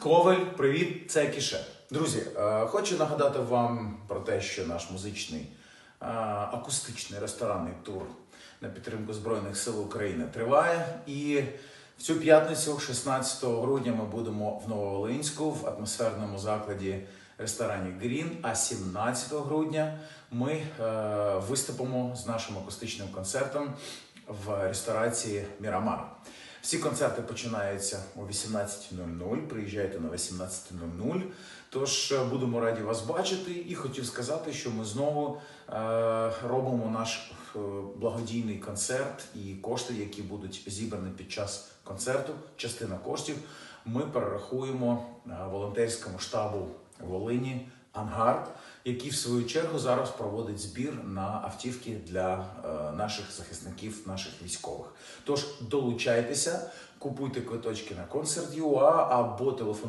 Коваль, привіт, це Кіше. Друзі, е, хочу нагадати вам про те, що наш музичний е, акустичний ресторанний тур на підтримку Збройних сил України триває. І в цю п'ятницю, 16 грудня, ми будемо в Нововолинську в атмосферному закладі ресторані Грін. А 17 грудня ми е, виступимо з нашим акустичним концертом в ресторації Мірамар. Всі концерти починаються о 18.00. Приїжджайте на 18.00. Тож е, будемо раді вас бачити. І хотів сказати, що ми знову е, робимо наш е, благодійний концерт і кошти, які будуть зібрані під час концерту. Частина коштів ми перерахуємо е, волонтерському штабу Волині Ангар, який в свою чергу зараз проводить збір на автівки для е, наших захисників, наших військових. Тож долучайтеся, купуйте квиточки на концерт ЮА або телефонуйте